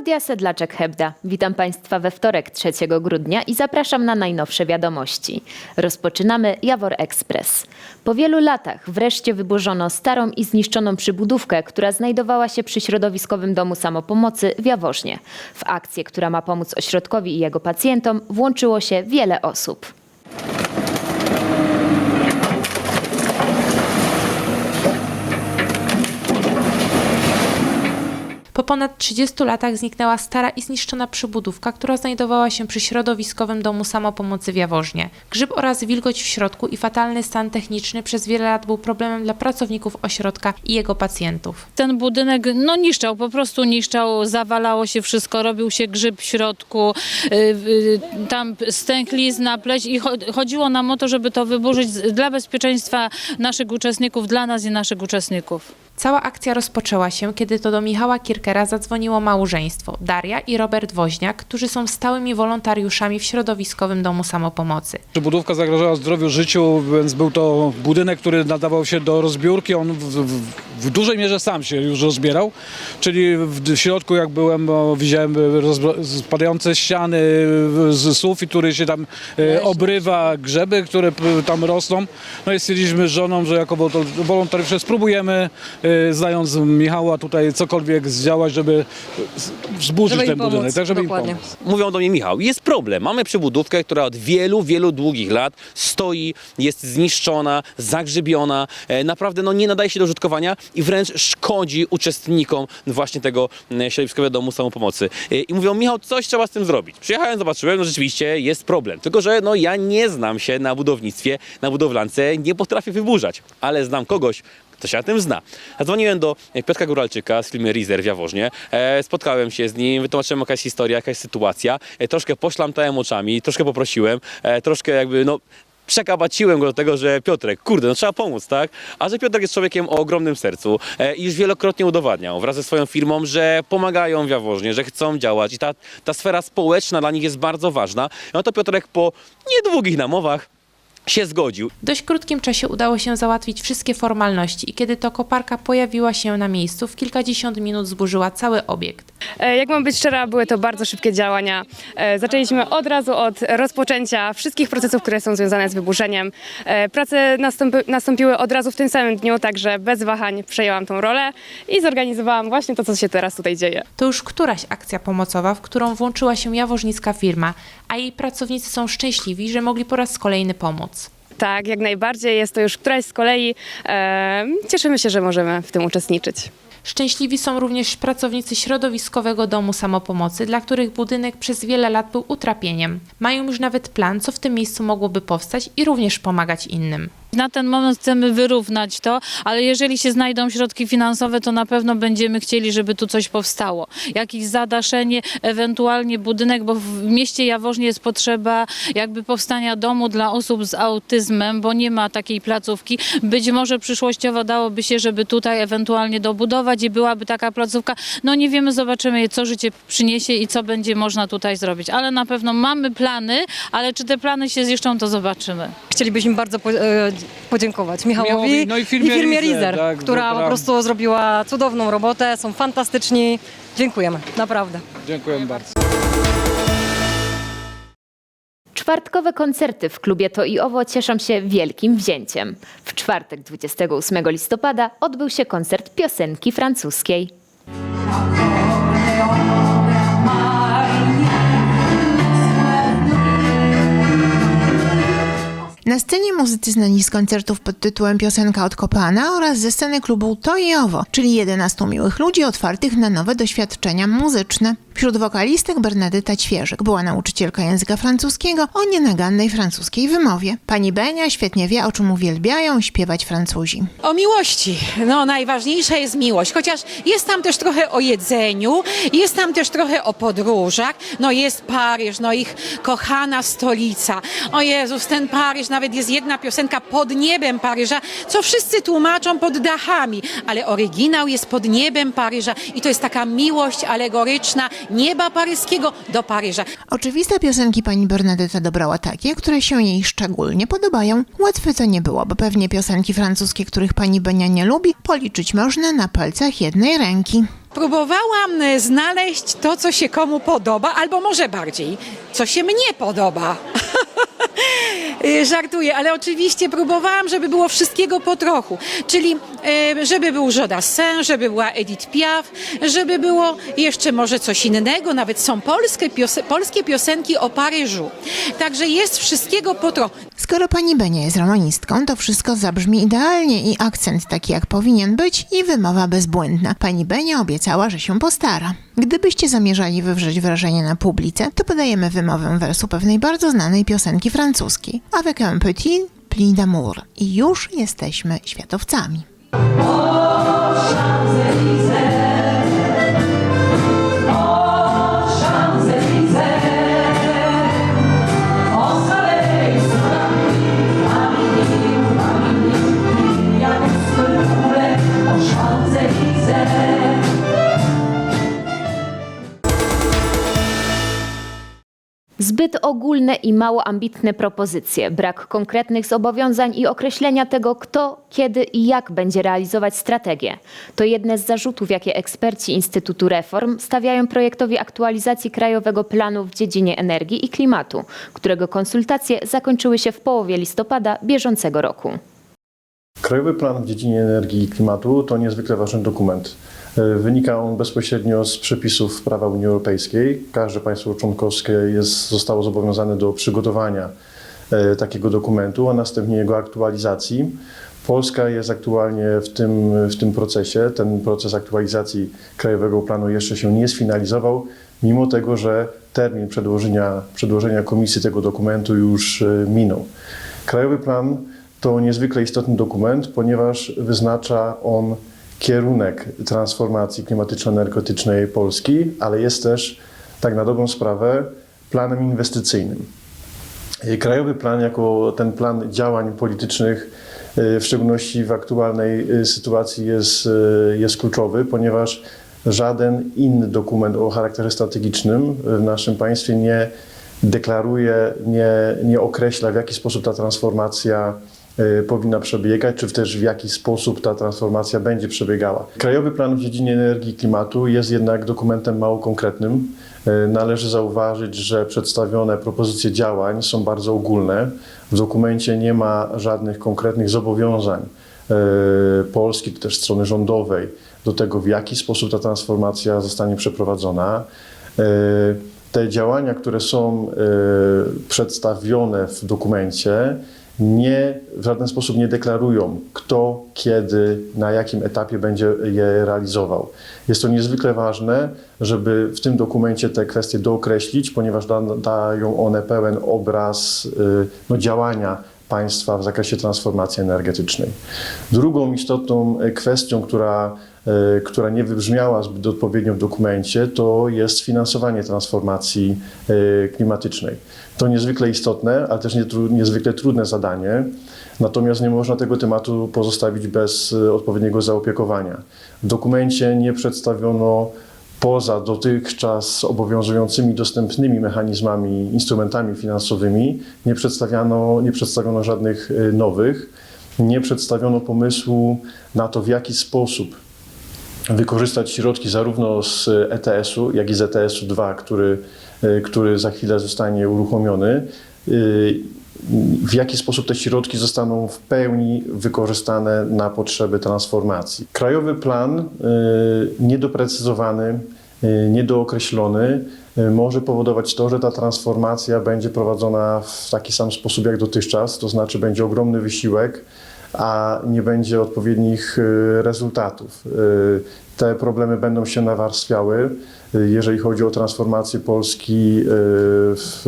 Klaudia Sedlaczek-Hebda. Witam Państwa we wtorek 3 grudnia i zapraszam na najnowsze wiadomości. Rozpoczynamy Jawor Express. Po wielu latach wreszcie wyburzono starą i zniszczoną przybudówkę, która znajdowała się przy środowiskowym domu samopomocy w Jaworznie. W akcję, która ma pomóc ośrodkowi i jego pacjentom, włączyło się wiele osób. Po ponad 30 latach zniknęła stara i zniszczona przybudówka, która znajdowała się przy środowiskowym domu samopomocy w Jaworznie. Grzyb oraz wilgoć w środku i fatalny stan techniczny przez wiele lat był problemem dla pracowników ośrodka i jego pacjentów. Ten budynek no niszczał, po prostu niszczał, zawalało się wszystko, robił się grzyb w środku, y, y, tam stęklizna, pleść i cho- chodziło nam o to, żeby to wyburzyć dla bezpieczeństwa naszych uczestników, dla nas i naszych uczestników. Cała akcja rozpoczęła się, kiedy to do Michała Kirkera zadzwoniło małżeństwo Daria i Robert Woźniak, którzy są stałymi wolontariuszami w środowiskowym domu samopomocy. Budówka zagrażała zdrowiu, życiu, więc był to budynek, który nadawał się do rozbiórki. On w, w, w dużej mierze sam się już rozbierał, czyli w środku jak byłem, widziałem spadające ściany, z sufit, który się tam e, obrywa, grzeby, które tam rosną. No i stwierdziliśmy z żoną, że jako wol- wolontariusze spróbujemy, e, znając Michała, tutaj cokolwiek zdziałać, żeby zburzyć Żeby ten budynek, pomóc, tak żeby dokładnie. im pomóc. Mówią do mnie, Michał, jest problem. Mamy przybudówkę, która od wielu, wielu długich lat stoi, jest zniszczona, zagrzybiona, e, naprawdę no, nie nadaje się do użytkowania i wręcz szkodzi uczestnikom właśnie tego e, środowiskowego domu samopomocy. E, I mówią, Michał, coś trzeba z tym zrobić. Przyjechałem, zobaczyłem, no rzeczywiście jest problem. Tylko, że no, ja nie znam się na budownictwie, na budowlance, nie potrafię wyburzać, ale znam kogoś, kto się na tym zna. Zadzwoniłem do Piotra Góralczyka z firmy Rizer w Jaworznie. E, spotkałem się z nim, wytłumaczyłem jakaś historia, jakaś sytuacja. E, troszkę poszlamtałem oczami, troszkę poprosiłem, e, troszkę jakby no przekabaciłem go do tego, że Piotrek, kurde, no trzeba pomóc, tak? A że Piotrek jest człowiekiem o ogromnym sercu e, i już wielokrotnie udowadniał wraz ze swoją firmą, że pomagają w Jaworznie, że chcą działać i ta, ta sfera społeczna dla nich jest bardzo ważna. No to Piotrek po niedługich namowach się zgodził. W dość krótkim czasie udało się załatwić wszystkie formalności i kiedy to koparka pojawiła się na miejscu, w kilkadziesiąt minut zburzyła cały obiekt. E, Jak mam być szczera, były to bardzo szybkie działania. E, Zaczęliśmy od razu od rozpoczęcia wszystkich procesów, które są związane z wyburzeniem. E, Prace nastąpy, nastąpiły od razu w tym samym dniu, także bez wahań przejęłam tą rolę i zorganizowałam właśnie to, co się teraz tutaj dzieje. To już któraś akcja pomocowa, w którą włączyła się jaworznicka firma, a jej pracownicy są szczęśliwi, że mogli po raz kolejny pomóc. Tak, jak najbardziej. Jest to już któraś z kolei. E, Cieszymy się, że możemy w tym uczestniczyć. Szczęśliwi są również pracownicy środowiskowego domu samopomocy, dla których budynek przez wiele lat był utrapieniem. Mają już nawet plan, co w tym miejscu mogłoby powstać i również pomagać innym. Na ten moment chcemy wyrównać to, ale jeżeli się znajdą środki finansowe, to na pewno będziemy chcieli, żeby tu coś powstało. Jakieś zadaszenie, ewentualnie budynek, bo w mieście Jaworznie jest potrzeba jakby powstania domu dla osób z autyzmem, bo nie ma takiej placówki. Być może przyszłościowo dałoby się, żeby tutaj ewentualnie dobudować i byłaby taka placówka. No nie wiemy, zobaczymy, co życie przyniesie i co będzie można tutaj zrobić. Ale na pewno mamy plany, ale czy te plany się ziszczą, to zobaczymy. Chcielibyśmy bardzo e, podziękować Michałowi Michałowi, no i firmie Rizer, Rizer, tak, która która- po prostu zrobiła cudowną robotę, są fantastyczni. Dziękujemy, naprawdę. Dziękuję bardzo. Czwartkowe koncerty w klubie To i Owo cieszą się wielkim wzięciem. W czwartek 28 listopada odbył się koncert piosenki francuskiej. Na scenie muzycy znani z koncertów pod tytułem Piosenka od Kopana oraz ze sceny klubu To i Owo, czyli 11 miłych ludzi otwartych na nowe doświadczenia muzyczne. Wśród wokalistek Bernadetta Ćwierzyk była nauczycielka języka francuskiego o nienagannej francuskiej wymowie. Pani Benia świetnie wie, o czym uwielbiają śpiewać Francuzi. O miłości. No, najważniejsza jest miłość. Chociaż jest tam też trochę o jedzeniu, jest tam też trochę o podróżach. No, jest Paryż, no ich kochana stolica. O Jezus, ten Paryż, nawet jest jedna piosenka pod niebem Paryża, co wszyscy tłumaczą pod dachami, ale oryginał jest pod niebem Paryża i to jest taka miłość alegoryczna nieba paryskiego do Paryża. Oczywiste piosenki pani Bernadetta dobrała takie, które się jej szczególnie podobają. Łatwe to nie było, bo pewnie piosenki francuskie, których pani Benia nie lubi, policzyć można na palcach jednej ręki. próbowałam e, znaleźć to, co się komu podoba, albo może bardziej, co się mnie podoba. Y, Żartuję, ale oczywiście próbowałam, żeby było wszystkiego po trochu. Czyli e, żeby był Jodassin, żeby była Edith Piaf, żeby było jeszcze może coś innego, nawet są polskie, pios- polskie piosenki o Paryżu. Także jest wszystkiego po trochu. Skoro pani Benia jest romanistką, to wszystko zabrzmi idealnie i akcent taki jak powinien być i wymowa bezbłędna. Pani Benia obiecała, że się postara. Gdybyście zamierzali wywrzeć wrażenie na publice, to podajemy wymowę wersu pewnej bardzo znanej piosenki francuskiej. Avec un petit pli d'amour. I już jesteśmy światowcami. Zbyt ogólne i mało ambitne propozycje, brak konkretnych zobowiązań i określenia tego, kto, kiedy i jak będzie realizować strategię. To jedne z zarzutów, jakie eksperci Instytutu Reform stawiają projektowi aktualizacji Krajowego Planu w dziedzinie energii i klimatu, którego konsultacje zakończyły się w połowie listopada bieżącego roku. Krajowy Plan w dziedzinie energii i klimatu to niezwykle ważny dokument. E, Wynika on bezpośrednio z przepisów prawa Unii Europejskiej. Każde państwo członkowskie jest, zostało zobowiązane do przygotowania e, takiego dokumentu, a następnie jego aktualizacji. Polska jest aktualnie w tym, w tym procesie. Ten proces aktualizacji Krajowego Planu jeszcze się nie sfinalizował, mimo tego, że termin przedłożenia, przedłożenia komisji tego dokumentu już e, minął. Krajowy Plan to niezwykle istotny dokument, ponieważ wyznacza on kierunek transformacji klimatyczno-energetycznej Polski, ale jest też, tak na dobrą sprawę, planem inwestycyjnym. Krajowy plan, jako ten plan działań politycznych, y, w szczególności w aktualnej y, sytuacji, jest, y, jest kluczowy, ponieważ żaden inny dokument o charakterze strategicznym w naszym państwie nie deklaruje, nie, nie określa, w jaki sposób ta transformacja powinna przebiegać, czy też w jaki sposób ta transformacja będzie przebiegała. Krajowy Plan w dziedzinie energii i klimatu jest jednak dokumentem mało konkretnym. Y, Należy zauważyć, że przedstawione propozycje działań są bardzo ogólne. W dokumencie nie ma żadnych konkretnych zobowiązań y, Polski, czy też strony rządowej do tego, w jaki sposób ta transformacja zostanie przeprowadzona. Te działania, które są przedstawione w dokumencie, nie, w żaden sposób nie deklarują, kto, kiedy, na jakim etapie będzie je realizował. Jest to niezwykle ważne, żeby w tym dokumencie te kwestie dookreślić, ponieważ da, dają one pełen obraz y, no, działania państwa w zakresie transformacji energetycznej. Drugą istotną e, kwestią, która, która nie wybrzmiała zbyt odpowiednio w dokumencie, to jest finansowanie transformacji e, klimatycznej. To niezwykle istotne, ale też niezwykle trudne zadanie. Natomiast nie można tego tematu pozostawić bez e, odpowiedniego zaopiekowania. W dokumencie nie przedstawiono poza dotychczas obowiązującymi dostępnymi mechanizmami, instrumentami finansowymi, nie przedstawiano, nie przedstawiono żadnych nowych, nie przedstawiono pomysłu na to, w jaki sposób wykorzystać środki zarówno z ETS-u, jak i z ETS-u 2, który, y, który za chwilę zostanie uruchomiony. Y, W jaki sposób te środki zostaną w pełni wykorzystane na potrzeby transformacji. Krajowy plan y, niedoprecyzowany, niedookreślony może powodować to, że ta transformacja będzie prowadzona w taki sam sposób jak dotychczas, to znaczy będzie ogromny wysiłek, a nie będzie odpowiednich y, rezultatów. Y, Te problemy będą się nawarstwiały, y, jeżeli chodzi o transformację Polski w,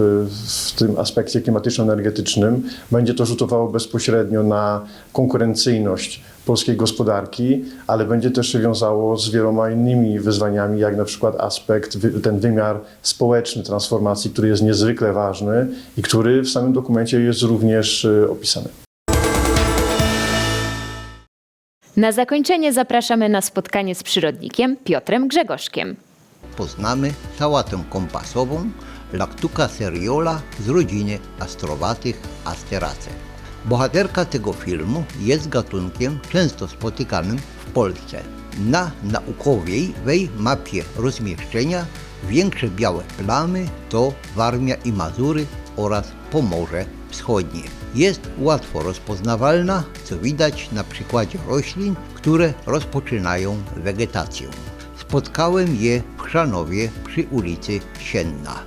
w tym aspekcie klimatyczno-energetycznym. Będzie to rzutowało bezpośrednio na konkurencyjność polskiej gospodarki, ale będzie też się wiązało z wieloma innymi wyzwaniami, jak na przykład aspekt, ten wymiar społeczny transformacji, który jest niezwykle ważny i który w samym dokumencie jest również opisany. Na zakończenie zapraszamy na spotkanie z przyrodnikiem Piotrem Grzegorzkiem. Poznamy sałatę kompasową, laktuka seriola z rodziny astrowatych asteracek. Bohaterka tego filmu jest gatunkiem często spotykanym w Polsce. Na naukowej wej mapie rozmieszczenia większe białe plamy to Warmia i Mazury oraz Pomorze Wschodnie. Jest łatwo rozpoznawalna, co widać na przykładzie roślin, które rozpoczynają wegetację. Spotkałem je w Chrzanowie przy ulicy Sienna.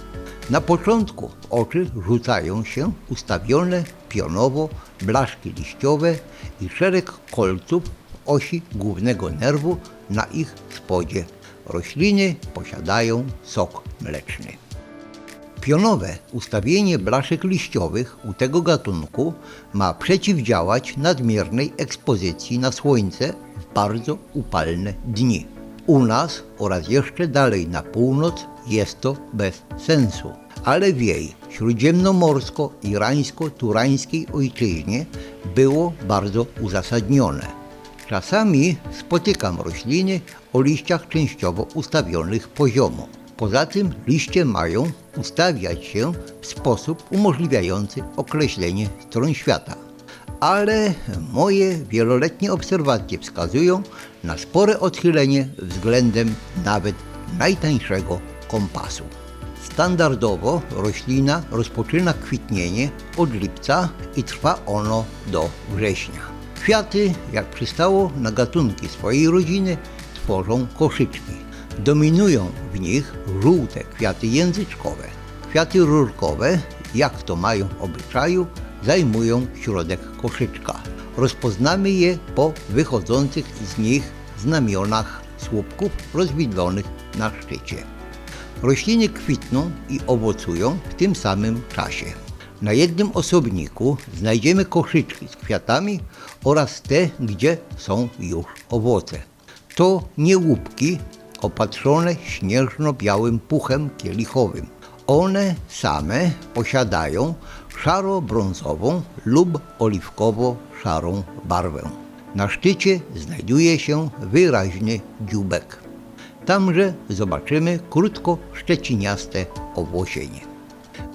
Na początku w oczy rzucają się ustawione pionowo blaszki liściowe i szereg kolców osi głównego nerwu na ich spodzie. Rośliny posiadają sok mleczny. Pionowe ustawienie blaszek liściowych u tego gatunku ma przeciwdziałać nadmiernej ekspozycji na słońce w bardzo upalne dni. U nas oraz jeszcze dalej na północ jest to bez sensu, ale w jej śródziemnomorsko-irańsko-turańskiej ojczyźnie było bardzo uzasadnione. Czasami spotykam rośliny o liściach częściowo ustawionych poziomo. Poza tym liście mają ustawiać się w sposób umożliwiający określenie stron świata. Ale moje wieloletnie obserwacje wskazują na spore odchylenie względem nawet najtańszego kompasu. Standardowo roślina rozpoczyna kwitnienie od lipca i trwa ono do września. Kwiaty, jak przystało na gatunki swojej rodziny, tworzą koszyczki. Dominują w nich żółte kwiaty języczkowe. Kwiaty rurkowe, jak to mają w obyczaju, zajmują środek koszyczka. Rozpoznamy je po wychodzących z nich znamionach słupków rozwidlonych na szczycie. Rośliny kwitną i owocują w tym samym czasie. Na jednym osobniku znajdziemy koszyczki z kwiatami oraz te, gdzie są już owoce. To nie łupki opatrzone śnieżno-białym puchem kielichowym. One same posiadają szaro-brązową lub oliwkowo-szarą barwę. Na szczycie znajduje się wyraźny dzióbek. Tamże zobaczymy krótko szczeciniaste owłosienie.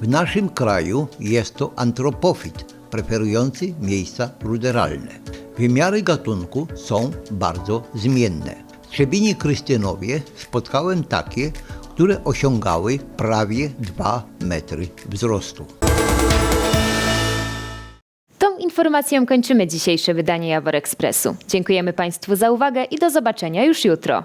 W naszym kraju jest to antropofit preferujący miejsca ruderalne. Wymiary gatunku są bardzo zmienne. Trzebinie Krystynowie spotkałem takie, które osiągały prawie 2 metry wzrostu. Tą informacją kończymy dzisiejsze wydanie Jawor Ekspresu. Dziękujemy Państwu za uwagę i do zobaczenia już jutro.